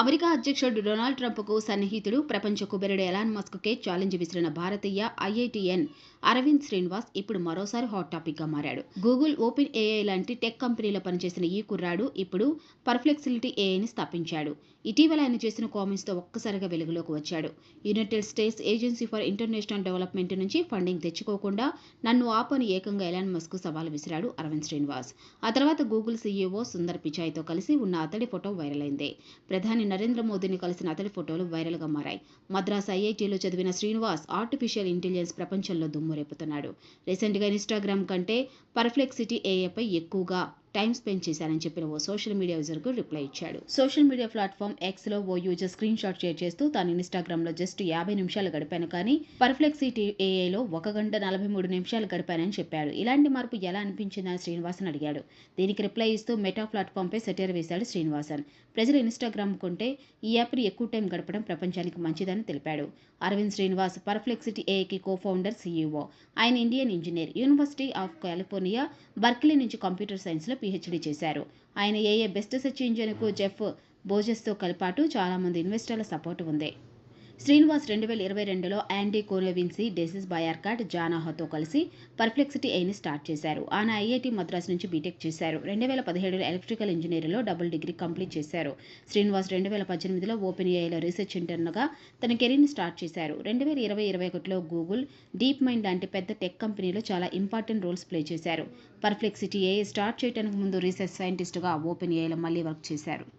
America అధ్యక్షుడు Donald ట్రంప్కు సన్నిహితుడు ప్రపంచ కుబెరుడు ఎలాన్ మస్క్కే ఛాలెంజ్ విసిరిన భారతీయ ఐఐటిఎన్ అరవింద్ శ్రీనివాస్ ఇప్పుడు మరోసారి హాట్ టాపిక్గా మారాడు. గూగుల్ ఓపెన్ ఏఐ లాంటి టెక్ కంపెనీలో పనిచేసిన ఈ కుర్రాడు ఇప్పుడు పర్ఫ్లెక్సిలిటీ ఏఐని స్థాపించాడు. ఇటీవల ఆయన చేసిన కామెంట్స్తో ఒక్కసారిగా వెలుగులోకి వచ్చాడు. United States agency for international development నుంచి ఫండింగ్ తెచ్చుకోకుండా నన్ను ఆపని ఏకంగా ఎలాన్ మస్క్ సవాల్ విసిరాడు అరవింద్ శ్రీనివాస్. ఆ తర్వాత గూగుల్ సీఈఓ సుందర్ పిచాయ్తో కలిసి ఉన్న అతడి ఫోటో వైరల్ అయింది. ప్రధాని నరేంద్ర మోదీని కలిసిన అతడి ఫోటోలు వైరల్గా మారాయి. మద్రాస్ ఐఐటీలో చదివిన శ్రీనివాస్ ఆర్టిఫిషియల్ ఇంటెలిజెన్స్ ప్రపంచంలో దుమ్ము రేపుతున్నాడు. రీసెంట్గా ఇన్స్టాగ్రామ్ కంటే పర్ఫ్లెక్సిటీ ఏఏపై ఎక్కువగా టైం స్పెండ్ చేశారని చెప్పిన ఓ సోషల్ మీడియా యూజర్కు రిప్లై ఇచ్చాడు. సోషల్ మీడియా ప్లాట్ఫామ్ ఎక్స్లో ఓ యూజర్ స్క్రీన్ షాట్ షేర్ చేస్తూ తాను ఇన్స్టాగ్రామ్లో జస్ట్ యాభై నిమిషాలు గడిపాను కానీ పర్ఫ్లెక్సిటీ ఏఐలో ఒక గంట నలభై మూడు నిమిషాలు గడిపానని చెప్పాడు. ఇలాంటి మార్పు ఎలా అనిపించిందని శ్రీనివాసన్ అడిగాడు. దీనికి రిప్లై ఇస్తూ మెటా ప్లాట్ఫామ్పై సెటర్ వేశాడు శ్రీనివాసన్. ప్రజలు ఇన్స్టాగ్రామ్ కొంటే ఈ యాప్ని ఎక్కువ టైం గడపడం ప్రపంచానికి మంచిదని తెలిపాడు. అరవింద్ శ్రీనివాస్ పర్ఫ్లెక్సిటీ ఏఐకి కో ఫౌండర్ సీఈఓ ఆయన Indian engineer university of California Berkeley నుంచి కంప్యూటర్ సైన్స్లో పీహెచ్డీ చేశారు. ఆయన ఏఏ బెస్ట్ సెర్చ్ ఇంజిన్కు జెఫ్ బోజెస్తో కలిపాటు చాలామంది ఇన్వెస్టర్ల సపోర్ట్ ఉంది. శ్రీనివాస్ రెండు వేల ఇరవై రెండులో యాండీ కోనోవిన్సీ డెసిస్ బయార్కాట్ జానాహతో కలిసి పర్ఫ్లెక్సిటీ ఐని స్టార్ట్ చేశారు. ఆయన ఐఐటి మద్రాస్ నుంచి బీటెక్ చేశారు. రెండు వేల పదిహేడులో ఎలక్ట్రికల్ ఇంజనీరింగ్లో డబుల్ డిగ్రీ కంప్లీట్ చేశారు. శ్రీనివాస్ రెండు వేల పద్దెనిమిదిలో ఓపెన్ ఏఐలో రీసెర్చ్ ఇంటర్న్గా తన కెరీర్ని స్టార్ట్ చేశారు. రెండు వేల ఇరవై ఇరవై ఒకటిలో గూగుల్ డీప్ మైండ్ లాంటి పెద్ద టెక్ కంపెనీలో చాలా ఇంపార్టెంట్ రోల్స్ ప్లే చేశారు. పర్ఫ్లెక్సిటీ ఏఐ స్టార్ట్ చేయడానికి ముందు రీసెర్చ్ సైంటిస్ట్గా ఓపెన్ ఏఐలో మళ్ళీ వర్క్ చేశారు.